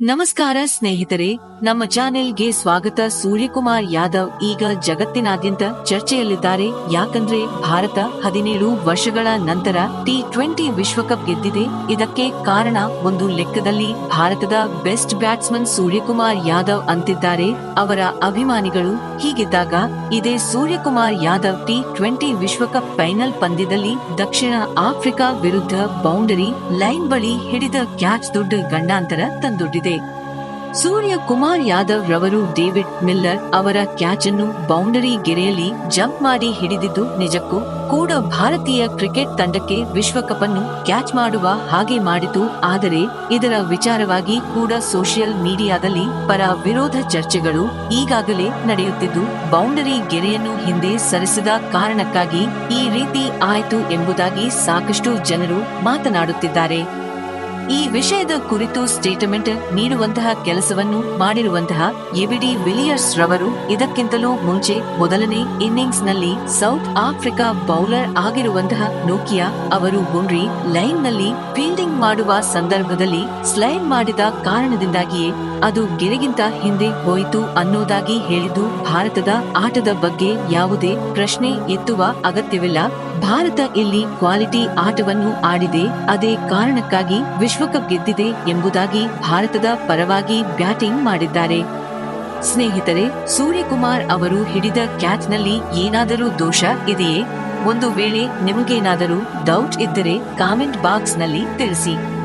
ನಮಸ್ಕಾರ ಸ್ನೇಹಿತರೆ, ನಮ್ಮ ಚಾನೆಲ್ಗೆ ಸ್ವಾಗತ ಸೂರ್ಯಕುಮಾರ್ ಯಾದವ್ ಈಗ ಜಗತ್ತಿನಾದ್ಯಂತ ಚರ್ಚೆಯಲ್ಲಿದ್ದಾರೆ. ಯಾಕಂದ್ರೆ ಭಾರತ ಹದಿನೇಳು ವರ್ಷಗಳ ನಂತರ ಟಿ ಟ್ವೆಂಟಿ ವಿಶ್ವಕಪ್ ಗೆದ್ದಿದೆ. ಇದಕ್ಕೆ ಕಾರಣ ಒಂದು ಲೆಕ್ಕದಲ್ಲಿ ಭಾರತದ ಬೆಸ್ಟ್ ಬ್ಯಾಟ್ಸ್ಮನ್ ಸೂರ್ಯಕುಮಾರ್ ಯಾದವ್ ಅಂತಿದ್ದಾರೆ. ಅವರ ಅಭಿಮಾನಿಗಳು ಹೀಗಿದ್ದಾಗ ಇದೇ ಸೂರ್ಯಕುಮಾರ್ ಯಾದವ್ ಟಿ ಟ್ವೆಂಟಿ ವಿಶ್ವಕಪ್ ಫೈನಲ್ ಪಂದ್ಯದಲ್ಲಿ ದಕ್ಷಿಣ ಆಫ್ರಿಕಾ ವಿರುದ್ಧ ಬೌಂಡರಿ ಲೈನ್ ಬಳಿ ಹಿಡಿದ ಕ್ಯಾಚ್ ದೊಡ್ಡ ಗಂಡಾಂತರ ತಂದೊಡ್ಡಿದೆ. ಸೂರ್ಯ ಕುಮಾರ್ ಯಾದವ್ ರವರು ಡೇವಿಡ್ ಮಿಲ್ಲರ್ ಅವರ ಕ್ಯಾಚ್ ಅನ್ನು ಬೌಂಡರಿ ಗೆರೆಯಲ್ಲಿ ಜಂಪ್ ಮಾಡಿ ಹಿಡಿದಿದ್ದು ನಿಜಕ್ಕೂ ಕೂಡ ಭಾರತೀಯ ಕ್ರಿಕೆಟ್ ತಂಡಕ್ಕೆ ವಿಶ್ವಕಪ್ ಅನ್ನು ಕ್ಯಾಚ್ ಮಾಡುವ ಹಾಗೆ ಮಾಡಿತು. ಆದರೆ, ಇದರ ವಿಚಾರವಾಗಿ ಕೂಡ ಸೋಷಿಯಲ್ ಮೀಡಿಯಾದಲ್ಲಿ ಪರ ವಿರೋಧ ಚರ್ಚೆಗಳು ಈಗಾಗಲೇ ನಡೆಯುತ್ತಿದ್ದು, ಬೌಂಡರಿ ಗೆರೆಯನ್ನು ಹಿಂದೆ ಸರಿಸಿದ ಕಾರಣಕ್ಕಾಗಿ ಈ ರೀತಿ ಆಯಿತು ಎಂಬುದಾಗಿ ಸಾಕಷ್ಟು ಜನರು ಮಾತನಾಡುತ್ತಿದ್ದಾರೆ. ಈ ವಿಷಯದ ಕುರಿತು ಸ್ಟೇಟ್ಮೆಂಟ್ ನೀಡುವಂತಹ ಕೆಲಸವನ್ನು ಮಾಡಿರುವಂತಹ ಎಬಿಡಿ ವಿಲಿಯರ್ಸ್ ರವರು ಇದಕ್ಕಿಂತಲೂ ಮುಂಚೆ ಮೊದಲನೇ ಇನ್ನಿಂಗ್ಸ್ನಲ್ಲಿ ಸೌತ್ ಆಫ್ರಿಕಾ ಬೌಲರ್ ಆಗಿರುವಂತಹ ನೋಕಿಯಾ ಅವರು ಬೌಂಡ್ರಿ ಲೈನ್ನಲ್ಲಿ ಫೀಲ್ಡಿಂಗ್ ಮಾಡುವ ಸಂದರ್ಭದಲ್ಲಿ ಸ್ಲೈಡ್ ಮಾಡಿದ ಕಾರಣದಿಂದಾಗಿಯೇ ಅದು ಗೆರೆಗಿಂತ ಹಿಂದೆ ಹೋಯಿತು ಅನ್ನೋದಾಗಿ ಹೇಳಿದ್ದು ಭಾರತದ ಆಟದ ಬಗ್ಗೆ ಯಾವುದೇ ಪ್ರಶ್ನೆ ಎತ್ತುವ ಅಗತ್ಯವಿಲ್ಲ. ಭಾರತ ಇಲ್ಲಿ ಕ್ವಾಲಿಟಿ ಆಟವನ್ನು ಆಡಿದೆ. ಅದೇ ಕಾರಣಕ್ಕಾಗಿ ವಿಶ್ವಕಪ್ ಗೆದ್ದಿದೆ ಎಂಬುದಾಗಿ ಭಾರತದ ಪರವಾಗಿ ಬ್ಯಾಟಿಂಗ್ ಮಾಡಿದ್ದಾರೆ. ಸ್ನೇಹಿತರೆ, ಸೂರ್ಯಕುಮಾರ್ ಅವರು ಹಿಡಿದ ಕ್ಯಾಚ್ನಲ್ಲಿ ಏನಾದರೂ ದೋಷ ಇದೆಯೇ? ಒಂದು ವೇಳೆ ನಿಮಗೇನಾದರೂ ಡೌಟ್ ಇದ್ದರೆ ಕಾಮೆಂಟ್ ಬಾಕ್ಸ್ನಲ್ಲಿ ತಿಳಿಸಿ.